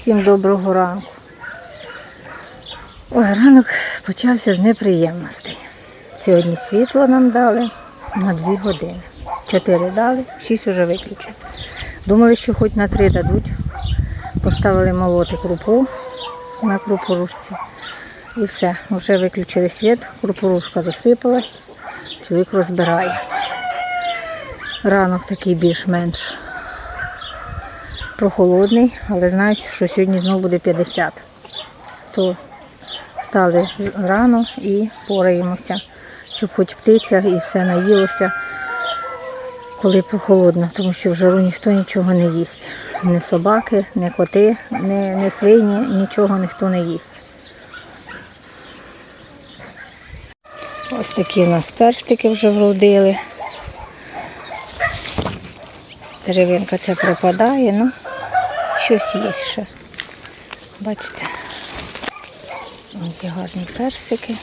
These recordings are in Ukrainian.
Всім доброго ранку. Ой, ранок почався з неприємностей. Сьогодні світло нам дали на 2 години. Чотири дали, шість вже виключили. Думали, що хоч на три дадуть. Поставили молоти крупу на крупорушці. І все, вже виключили світ, крупорушка засипалась, чоловік розбирає. Ранок такий більш-менш прохолодний, але знають, що сьогодні знову буде 50. То встали рано і пораємося, щоб хоч птиця і все наїлося, коли прохолодно, тому що в жару ніхто нічого не їсть. Ні собаки, ні коти, ні, ні свині, нічого ніхто не їсть. Ось такі у нас перстики вже вродили. Деревинка ця пропадає, ну щось є ще. Бачите, які гарні персики.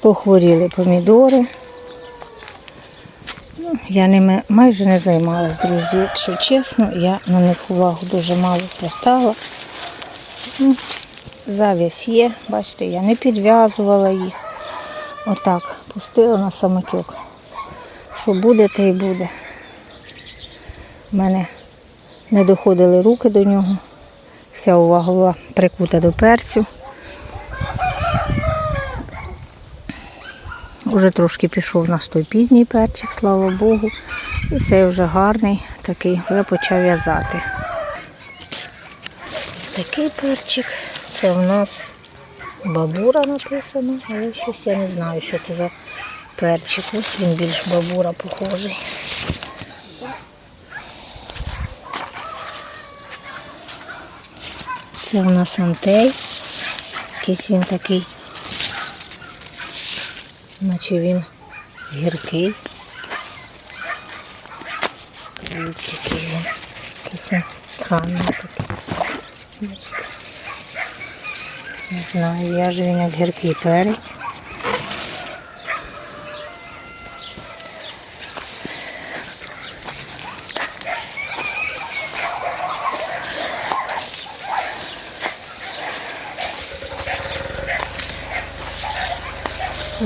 Похворіли помідори. Ну, я ними майже не займалась, друзі. Якщо чесно, я на них увагу дуже мало звертала. Ну, завість є, бачите, я не підв'язувала їх. Отак, пустила на самотюк. Що буде, те й буде. У мене не доходили руки до нього. Вся увага була прикута до перцю. Уже трошки пішов наш той пізній перчик, слава Богу. І цей вже гарний, такий, вже почав в'язати. Такий перчик. Це в нас бабура написано, але щось я не знаю, що це за перчик. Ось він більш бабура похожий. Це в нас антей. Якийсь він такий, наче він гіркий. Який він. Якийсь він странний такий. Не знаю, я ж він як гіркий перець.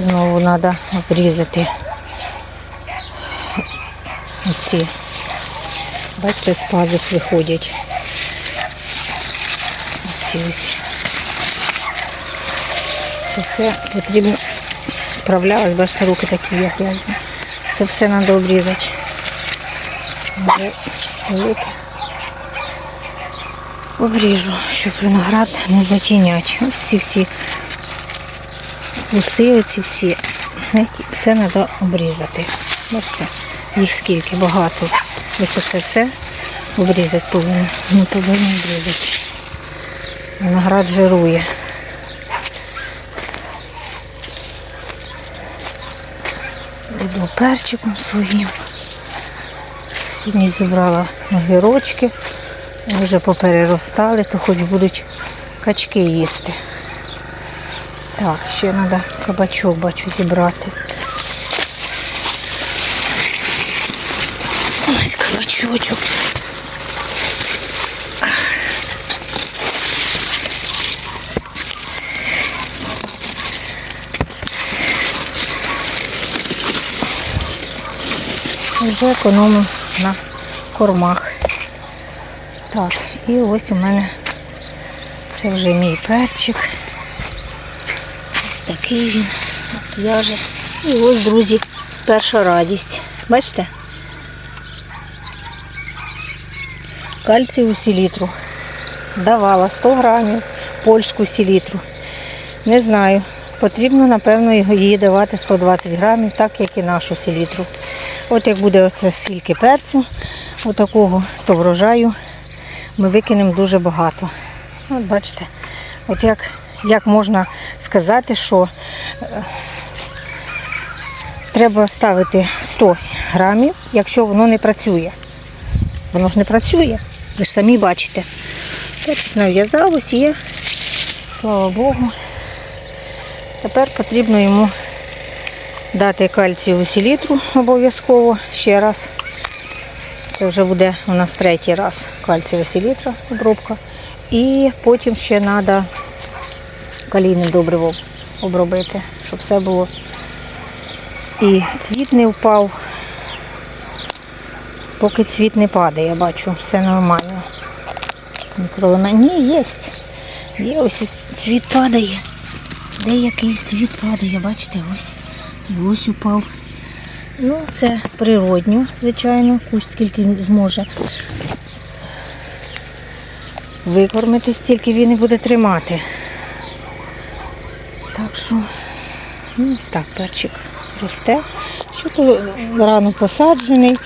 Знову треба обрізати оці. Бачите, з пазух виходять. Оці ось. Це все потрібно вправлялась, бачите, руки такі як грязні. Це все треба обрізати. Обріжу, щоб виноград не затінять. Ось ці всі уси, оці всі, все треба обрізати. Бачите, їх скільки, багато. Ось оце все обрізати повинні. Ми повинні обрізати. Виноград жирує. Іду перчиком своїм. Сьогодні зібрала огірочки. Вже попереростали, то хоч будуть качки їсти. Так, ще треба кабачок бачу зібрати. Ось кабачочок. Вже економимо на кормах. Так, і ось у мене це вже мій перчик. Такий він ось в'яже. І ось, друзі, перша радість. Бачите? Кальцію селітру. Давала 100 грамів польську селітру. Не знаю. Потрібно, напевно, її давати 120 грамів, так як і нашу селітру. От як буде оце стільки перцю, отакого, то врожаю ми викинемо дуже багато. От бачите, от як, як можна сказати, що е, треба ставити 100 грамів, якщо воно не працює. Воно ж не працює, ви ж самі бачите. Бачите, нав'язалось є, слава Богу. Тепер потрібно йому дати кальцієву селітру обов'язково ще раз. Це вже буде у нас третій раз кальцієва селітра обробка. І потім ще треба калійним добривом обробити, щоб все було. І цвіт не впав. Поки цвіт не падає, я бачу, все нормально. Мікролема. Ні, є. Є ось цвіт падає. Деякий цвіт падає, бачите, ось. І ось упав. Ну, це природньо, звичайно, кущ скільки зможе викормити, стільки він і буде тримати. Що, ну, ось так перчик росте. Що то рано посаджений.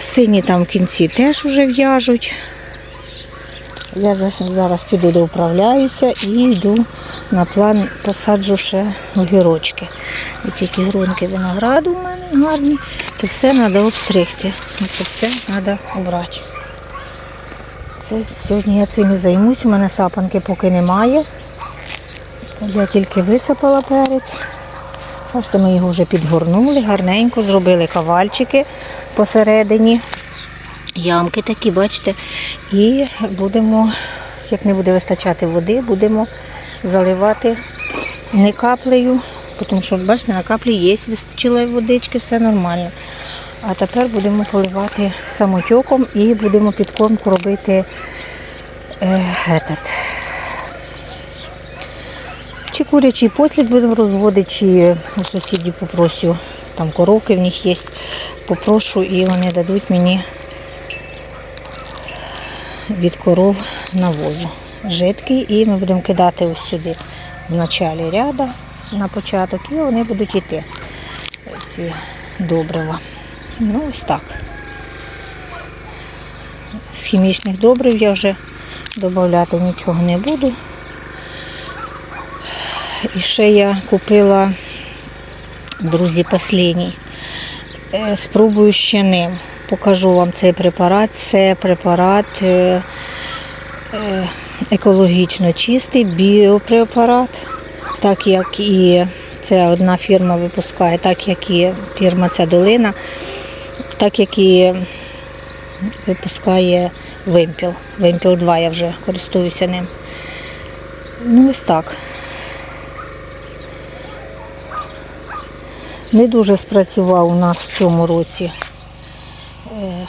Сині там в кінці теж вже в'яжуть. Я зараз піду доуправляюся і йду на план, посаджу ще огірочки. І тільки грунки винограду в мене гарні. Це все треба обстригти. Це все треба обрати. Це сьогодні я цим і займусь. У мене сапанки поки немає. Я тільки висипала перець. Бачите, ми його вже підгорнули, гарненько, зробили кавальчики посередині. Ямки такі, бачите, і будемо, як не буде вистачати води, будемо заливати не каплею, тому що, бачите, на каплі є, вистачило водички, все нормально. А тепер будемо поливати самотьоком і будемо під кормку робити е, этот, чи курячий послід будемо розводити, чи у сусідів попрошу, там коровки в них є, попрошу і вони дадуть мені від коров навозу жидкий і ми будемо кидати ось сюди в началі ряда на початок і вони будуть йти ці добрива. Ну ось так. З хімічних добрив я вже додати нічого не буду. І ще я купила, друзі, послідній. Е, Спробую ще ним. Покажу вам цей препарат. Це препарат е, е, екологічно чистий, біопрепарат, так як і це одна фірма випускає, так як і фірма ця долина, так як і випускає вимпіл. Вимпіл 2 я вже користуюся ним. Ну, ось так. Не дуже спрацював у нас в цьому році е,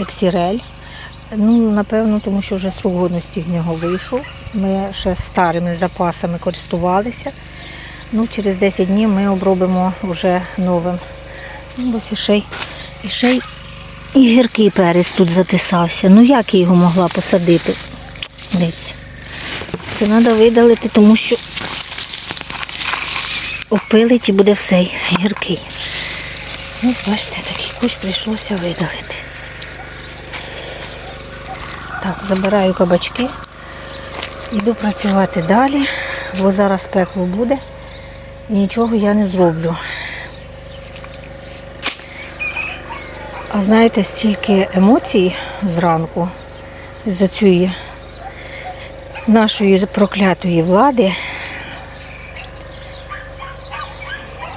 ексірель. Ну, напевно, тому що вже срок годності з нього вийшов. Ми ще старими запасами користувалися. Ну, через 10 днів ми обробимо вже новим. Ну, ось і ще, і ще і гіркий перець тут затисався. Ну як я його могла посадити? Дивіться. Це треба видалити, тому що опилить і буде все гіркий. Ну, бачите, такий кущ прийшлося видалити. Так, забираю кабачки. Йду працювати далі, бо зараз пекло буде і нічого я не зроблю. А знаєте, стільки емоцій зранку з-за цієї нашої проклятої влади.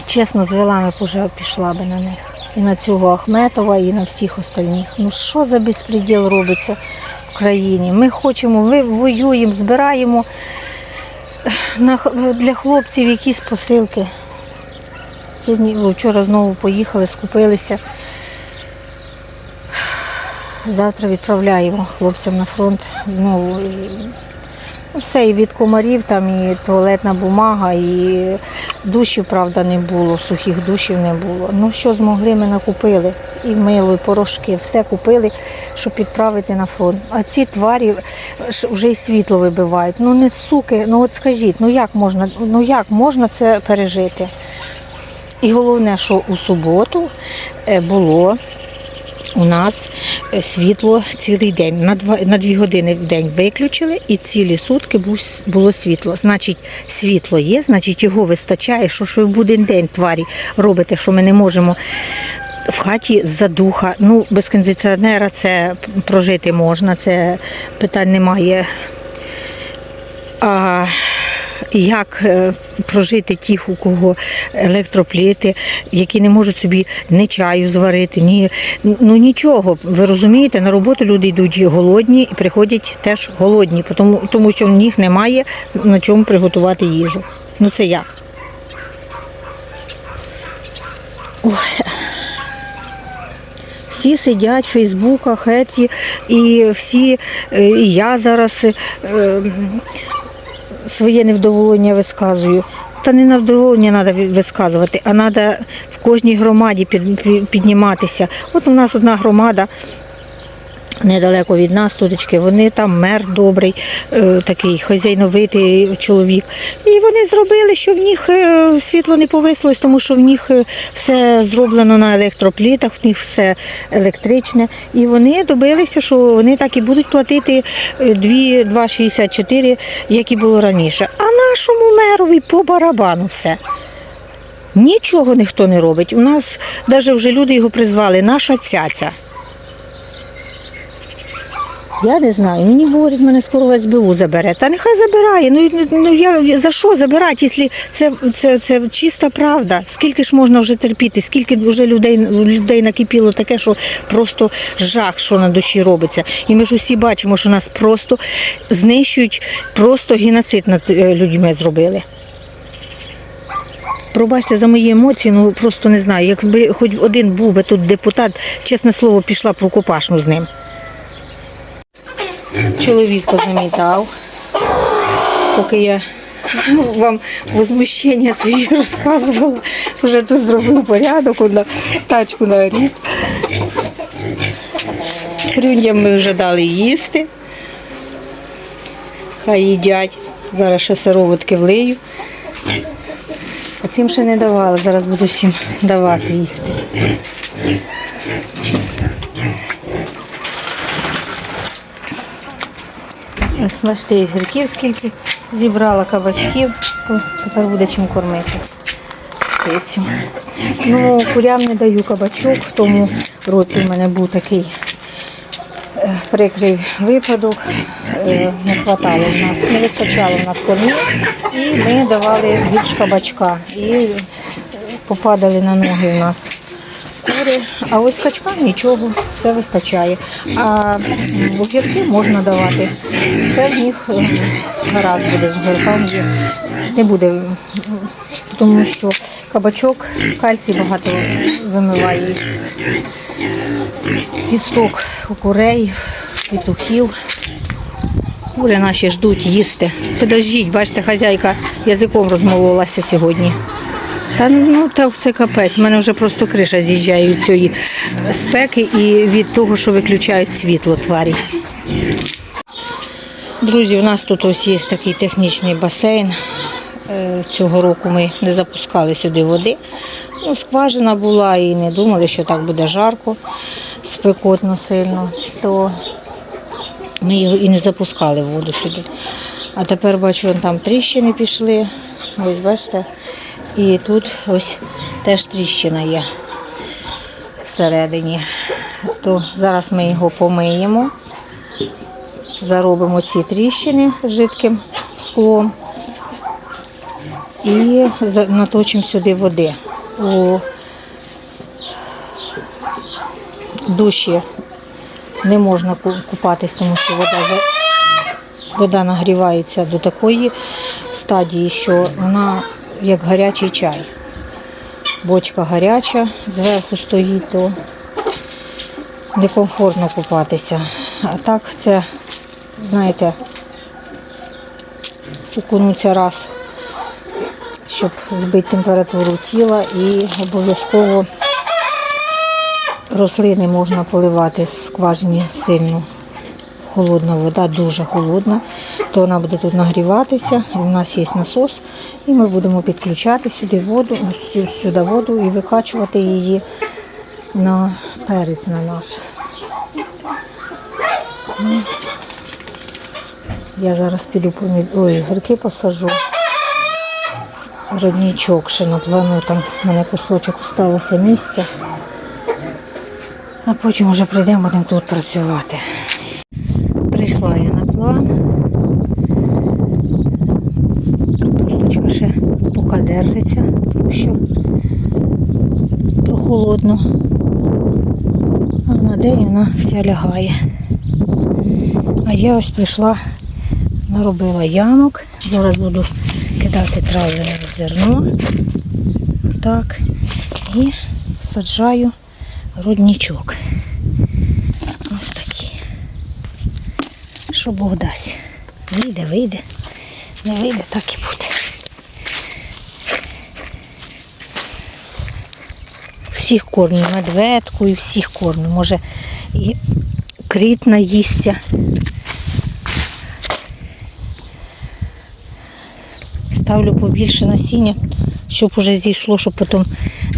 Чесно, з вилами б уже пішла би на них. І на цього Ахметова, і на всіх остальних. Ну що за безпреділ робиться в країні? Ми хочемо, воюємо, збираємо для хлопців якісь посилки. Сьогодні, вчора знову поїхали, скупилися. Завтра відправляємо хлопцям на фронт знову. Ну, все, і від комарів, там і туалетна бумага, і душів, правда, не було, сухих душів не було. Ну, що змогли, ми накупили. І мило, і порошки, все купили, щоб відправити на фронт. А ці тварі вже й світло вибивають. Ну не суки, ну от скажіть, ну як можна, ну як можна це пережити? І головне, що у суботу е, було у нас е, світло цілий день. На, два, на дві години в день виключили і цілі сутки було світло. Значить, світло є, значить його вистачає. Що ж ви в буден день тварі робите, що ми не можемо в хаті за духа. Ну, без кондиціонера це прожити можна, це питань немає. А як е, прожити тих, у кого електропліти, які не можуть собі ні чаю зварити, ні ну нічого. Ви розумієте, на роботу люди йдуть голодні і приходять теж голодні, тому, тому що в них немає на чому приготувати їжу. Ну це як? Ой. Всі сидять в Фейсбуках, еті, і всі, е, і я зараз е, своє невдоволення висказую. Та не невдоволення треба висказувати, а треба в кожній громаді під- під- підніматися. От у нас одна громада. Недалеко від нас, тутечки, вони там мер добрий, е, такий хазяйновитий чоловік. І вони зробили, що в них е, світло не повисилось, тому що в них е, все зроблено на електроплітах, в них все електричне. І вони добилися, що вони так і будуть платити е, 2 2,64, як і було раніше. А нашому мерові по барабану все. Нічого ніхто не робить. У нас навіть вже люди його призвали, наша цяця. Я не знаю. Мені говорять, мене скоро в СБУ забере. Та нехай забирає. Ну, ну, я за що забирати, якщо це, це, це чиста правда? Скільки ж можна вже терпіти? Скільки вже людей, людей накипіло таке, що просто жах, що на душі робиться. І ми ж усі бачимо, що нас просто знищують, просто геноцид над е, людьми зробили. Пробачте за мої емоції, ну просто не знаю. Якби хоч один був би тут депутат, чесне слово, пішла б в рукопашну з ним. Чоловік позамітав, поки я вам возмущення свої розказувала, вже тут зробив порядок, на тачку на рік. Хрюндям ми вже дали їсти. Хай їдять. Зараз ще сироватки влию. А цим ще не давали, зараз буду всім давати їсти. Бачите, гірків скільки зібрала кабачків, тепер буде чим кормити. Ну, курям не даю кабачок, в тому році в мене був такий е, прикрий випадок, е, не хватало в нас, не вистачало в нас кормів, і ми давали більш кабачка. І попадали на ноги в нас кури, а ось качкам нічого, все вистачає. А огірки можна давати. Все в них е, гаразд буде з огірками. Не буде, тому що кабачок кальцій багато вимиває кісток курей, петухів. Кури наші ждуть їсти. Подождіть, бачите, хазяйка язиком розмололася сьогодні. Та ну так це капець. У мене вже просто криша з'їжджає від цієї спеки і від того, що виключають світло тварі. Друзі, у нас тут ось є такий технічний басейн. Е, Цього року ми не запускали сюди води. Ну, скважина була і не думали, що так буде жарко, спекотно сильно. То ми його і не запускали воду сюди. А тепер бачу, там тріщини пішли. Ось бачите. І тут ось теж тріщина є всередині. То зараз ми його помиємо, заробимо ці тріщини жидким склом і наточимо сюди води. У душі не можна купатись, тому що вода, вода нагрівається до такої стадії, що вона як гарячий чай. Бочка гаряча, зверху стоїть, то некомфортно купатися. А так це, знаєте, окунуться раз, щоб збити температуру тіла і обов'язково рослини можна поливати з скважині сильно. Холодна вода, дуже холодна, то вона буде тут нагріватися. У нас є насос, і ми будемо підключати сюди воду, сюди воду і викачувати її на перець на наш. Я зараз піду помід... Ой, гірки посажу. Роднічок ще на плану, там в мене кусочок залишилося місця. А потім вже прийдемо, будемо тут працювати. Прийшла я на план. прохолодно. А на день вона вся лягає. А я ось прийшла, наробила ямок. Зараз буду кидати травлене зерно. Так. І саджаю родничок. Ось такий. Що Бог дасть. Вийде, вийде. Не вийде, так і буде. Всіх кормлю, медведку і всіх кормлю. Може і кріт наїсться. Ставлю побільше насіння, щоб уже зійшло, щоб потім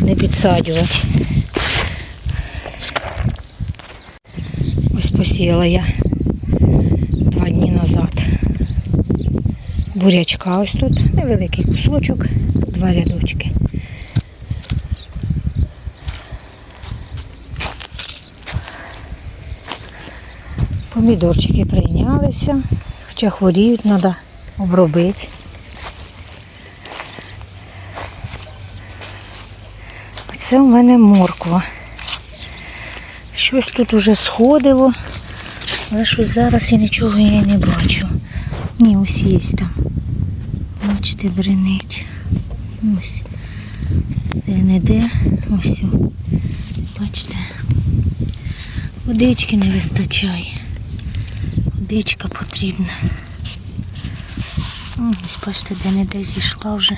не підсаджувати. Ось посіяла я два дні назад. Бурячка ось тут, невеликий кусочок, два рядочки. Помідорчики прийнялися, хоча хворіють, треба обробити. Це у мене морква. Щось тут уже сходило, але щось зараз я нічого я не бачу. Ні, ось є там. Бачите, бренить. Ось. Де не де. Ось. Бачите. Водички не вистачає. Водичка потрібна. Ось бачите, де не де зійшла вже.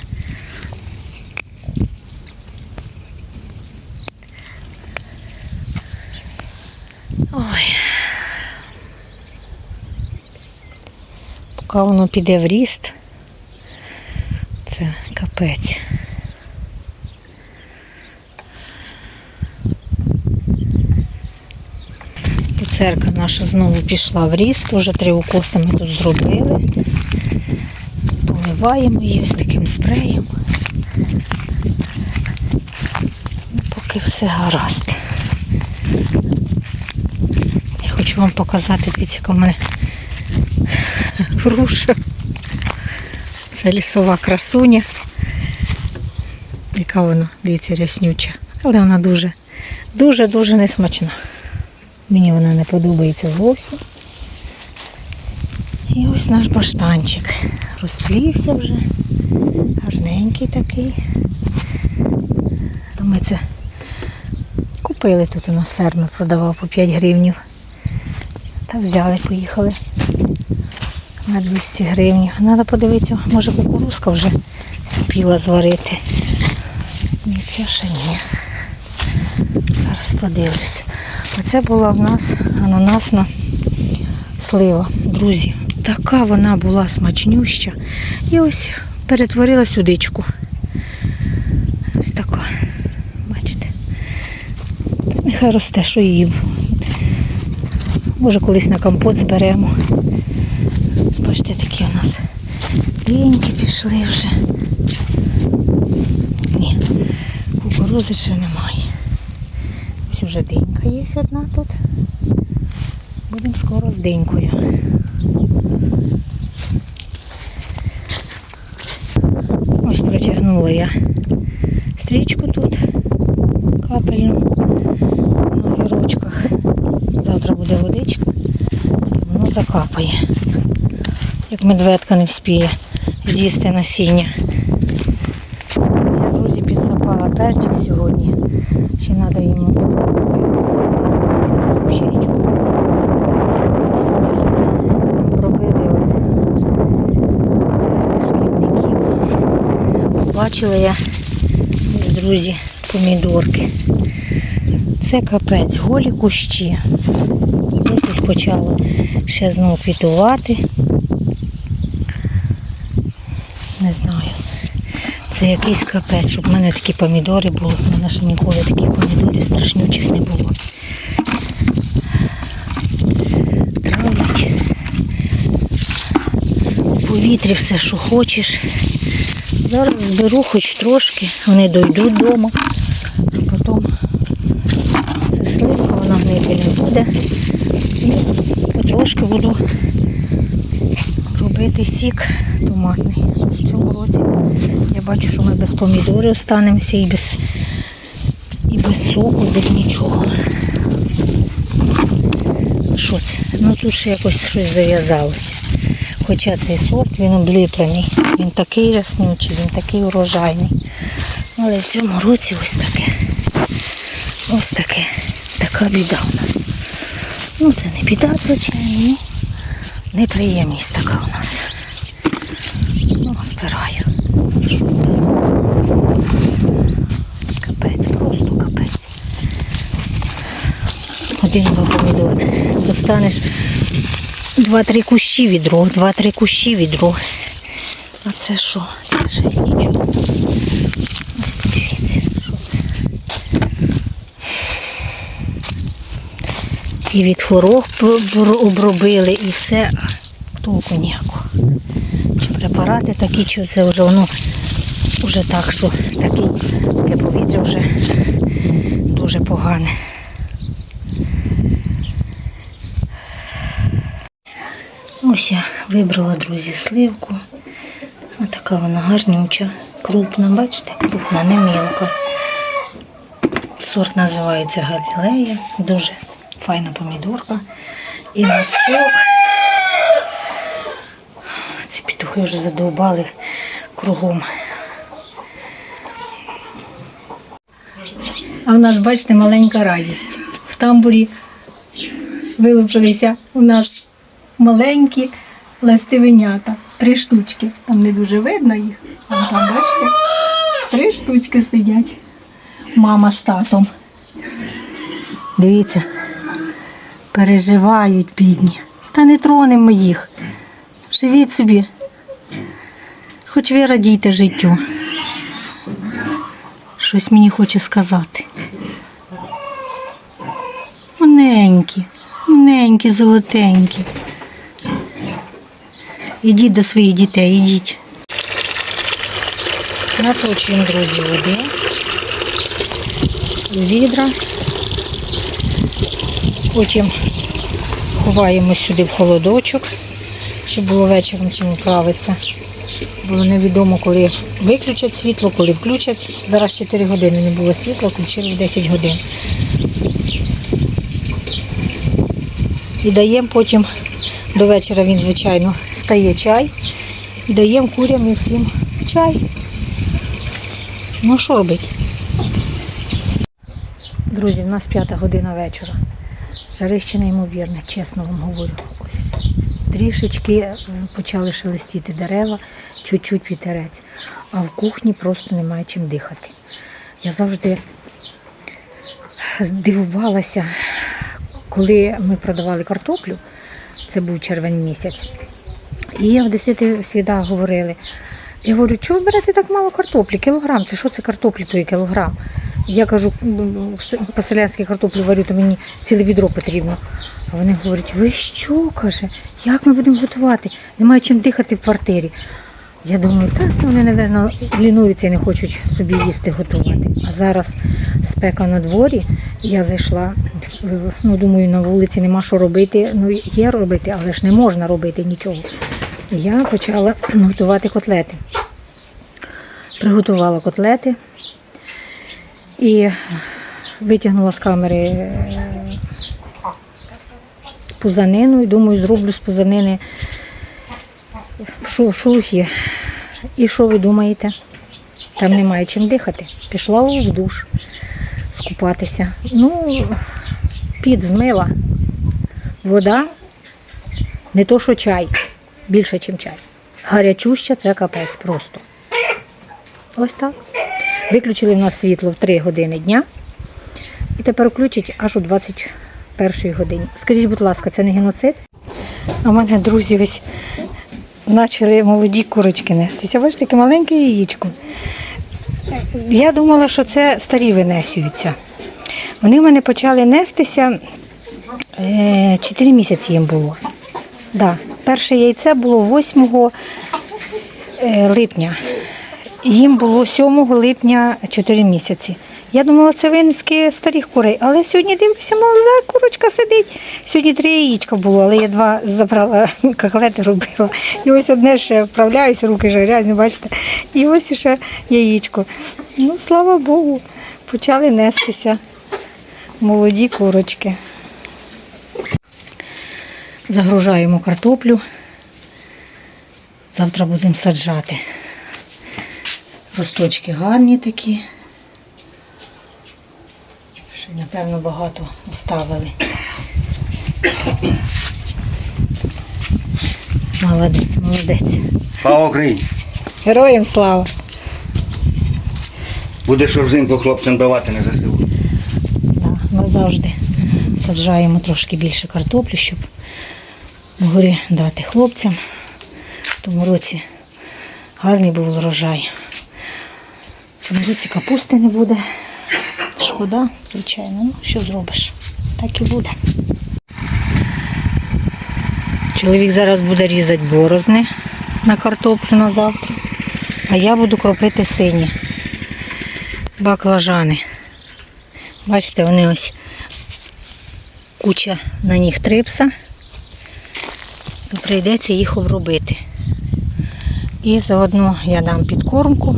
Ой. Поки воно піде в ріст, це капець. Церква наша знову пішла в ріст, вже три укоси ми тут зробили. Поливаємо її ось таким спреєм. Поки все гаразд. Я хочу вам показати, дивіться, яка в мене груша. Це лісова красуня. Яка вона, дивіться, ряснюча. Але вона дуже, дуже-дуже несмачна. Мені вона не подобається зовсім. І ось наш баштанчик. Розплівся вже. Гарненький такий. Ми це купили тут у нас фермер, продавав по 5 гривнів. Та взяли, поїхали на 200 гривень. Треба подивитися, може кукурузка вже спіла зварити. Ні, це ні. Зараз подивлюсь. Оце була в нас ананасна слива. Друзі, така вона була смачнюща. І ось перетворилась у. Ось така. Бачите? Нехай росте, що її. Може колись на компот зберемо. Бачите, такі у нас деньки пішли вже. Ні, кукурузи ще немає. Уже денька є одна тут. Будемо скоро з денькою. Ось протягнула я стрічку тут капельну на гірочках. Завтра буде водичка, воно закапає. Як медведка не вспіє з'їсти насіння. Я, друзі, підсапала перчик сьогодні. Ще треба йому Ще нічого не пробили от шкідників. Бачила я, друзі, помідорки. Це капець, голі кущі. Десь почало ще знову квітувати. Не знаю. Це якийсь капець, щоб в мене такі помідори були. У мене ще ніколи таких помідорів страшнючих не було. Травлять. В повітрі все, що хочеш. Зараз зберу хоч трошки, вони дойдуть вдома, потім це сливка, вона гнити не буде. І потрошки буду робити сік томатний. В цьому році я бачу, що ми без помідорів останемося і без, І без соку, без нічого. Що це? Ну тут ще якось щось зав'язалося. Хоча цей сорт він обліплений. Він такий ряснючий, він такий урожайний. Але в цьому році ось таке. Ось таке. Така біда у нас. Ну це не біда, звичайно. Неприємність така у нас. Ну, збираю. Капець, просто капець. Один-два помідори. Достанеш два-три кущі відро, два-три кущі відро. А це що? Це ще нічого. Ось подивіться, що це. І від хвороб обробили, і все. Толку ніякого. Чи препарати такі, чи це вже воно вже так, що таке, таке повітря вже дуже погане. Ось я вибрала, друзі, сливку. Ось така вона гарнюча, крупна, бачите, крупна, не мілка. Сорт називається Галілея. Дуже файна помідорка. І на сок. Ці петухи вже задовбали кругом. А у нас, бачите, маленька радість. В тамбурі вилупилися у нас маленькі ластивенята. Три штучки. Там не дуже видно їх. А там, бачите, три штучки сидять. Мама з татом. Дивіться, переживають бідні. Та не тронемо їх. Живіть собі. Хоч ви радійте життю. Щось мені хоче сказати. Маленькі, маленькі, золотенькі. Ідіть до своїх дітей, ідіть. Наточуємо, друзі, води. Відра. Потім ховаємо сюди в холодочок, щоб було вечором чим управитися. Було невідомо, коли виключать світло, коли включать. Зараз 4 години не було світла, включили в 10 годин. І даємо потім до вечора він, звичайно, стає чай. Даємо курям і всім чай. Ну що робити? Друзі, в нас п'ята година вечора. Жарище неймовірне, чесно вам говорю. Ось трішечки е, почали шелестіти дерева, чуть-чуть вітерець. А в кухні просто немає чим дихати. Я завжди здивувалася, коли ми продавали картоплю, це був червень місяць. І десяти завжди говорили. Я говорю, чого ви берете так мало картоплі? Кілограм, це що це картоплі, то є кілограм? Я кажу, по-селянськи картоплю варю, то мені ціле відро потрібно. А вони говорять, ви що, каже, як ми будемо готувати? Немає чим дихати в квартирі. Я думаю, так, це вони, напевно, лінуються і не хочуть собі їсти готувати. А зараз спека на дворі, я зайшла, ну думаю, на вулиці нема що робити. Ну, є робити, але ж не можна робити нічого. Я почала готувати котлети. Приготувала котлети і витягнула з камери е, пузанину і думаю, зроблю з пузанини шу- шелухи. І що ви думаєте? Там немає чим дихати. Пішла в душ скупатися. Ну, під змила. Вода не то, що чай, більше, ніж чай. Гарячуща це капець просто. Ось так. Виключили в нас світло в 3 години дня. І тепер включать аж у 21 годині. Скажіть, будь ласка, це не геноцид? В мене друзі ось почали молоді курочки нестися. Бачите, таке маленьке яєчко. Я думала, що це старі винесюються. Вони в мене почали нестися 4 місяці їм було. Да. Перше яйце було 8 е, липня. Їм було 7 липня 4 місяці. Я думала, це винески старих курей, але сьогодні дивлюся, молода курочка сидить. Сьогодні три яєчка було, але я два забрала, котлети робила. І ось одне ще вправляюсь, руки жарять, не бачите. І ось ще яєчко. Ну, слава Богу, Почали нестися молоді курочки. Загружаємо картоплю. Завтра будемо саджати. Росточки гарні такі. Ще, напевно, багато оставили. Молодець, молодець. Слава Україні! Героям слава! Буде що взимку хлопцям давати не засилу. Да, ми завжди саджаємо трошки більше картоплі, щоб могли дати хлопцям. В тому році гарний був урожай. В цьому році капусти не буде. Шкода, звичайно. Ну, що зробиш? Так і буде. Чоловік зараз буде різати борозни на картоплю на завтра, а я буду кропити сині баклажани. Бачите, вони ось куча на них трипса, то прийдеться їх обробити. І заодно я дам підкормку.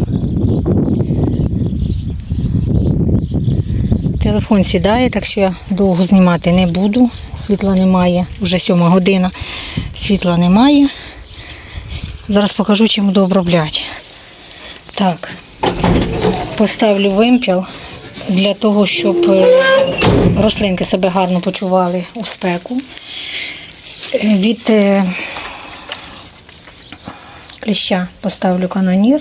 Телефон сідає, так що я довго знімати не буду. Світла немає, вже сьома година, світла немає. Зараз покажу, чим буду обробляти. Так, поставлю вимпіл для того, щоб е, рослинки себе гарно почували у спеку. Від е, кліща поставлю канонір.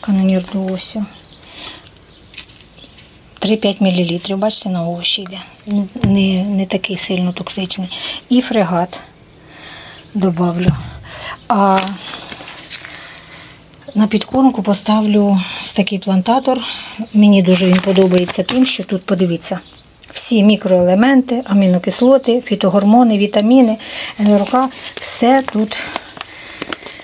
Канонір до осю. 3-5 мл. Бачите, на овочі йде. Не, не такий сильно токсичний. І фрегат добавлю. А на підкормку поставлю такий плантатор. Мені дуже він подобається тим, що тут подивіться. Всі мікроелементи, амінокислоти, фітогормони, вітаміни, НРК, все тут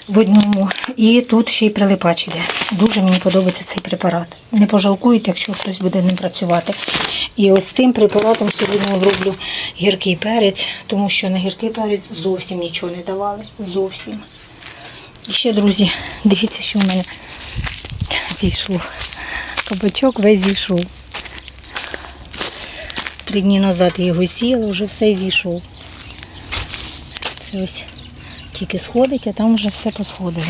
в одному. І тут ще й прилипач іде. Дуже мені подобається цей препарат. Не пожалкуйте, якщо хтось буде ним працювати. І ось цим препаратом сьогодні оброблю гіркий перець, тому що на гіркий перець зовсім нічого не давали. Зовсім. І ще, друзі, дивіться, що в мене зійшло. Кабачок весь зійшов. Три дні назад я його сіяла, вже все зійшов. Це ось тільки сходить, а там вже все посходило.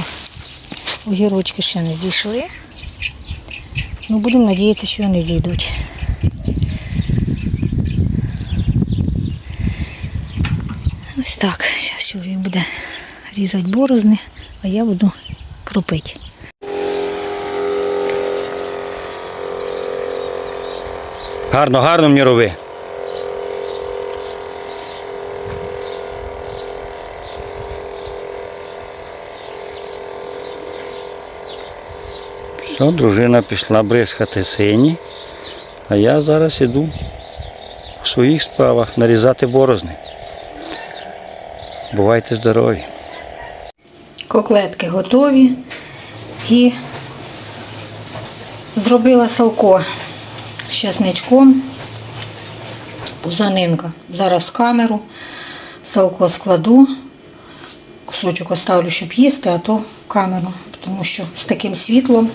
Огірочки ще не зійшли. Ну, будемо надіятися, що вони зійдуть. Ось так. Зараз чоловік буде різати борозни, а я буду кропити. Гарно, гарно мені роби. Все, дружина пішла бризкати сині, а я зараз іду в своїх справах нарізати борозни. Бувайте здорові! Коклетки готові і зробила салко з чесничком. Пузанинка. Зараз в камеру. Салко складу. Кусочок оставлю, щоб їсти, а то в камеру, тому що з таким світлом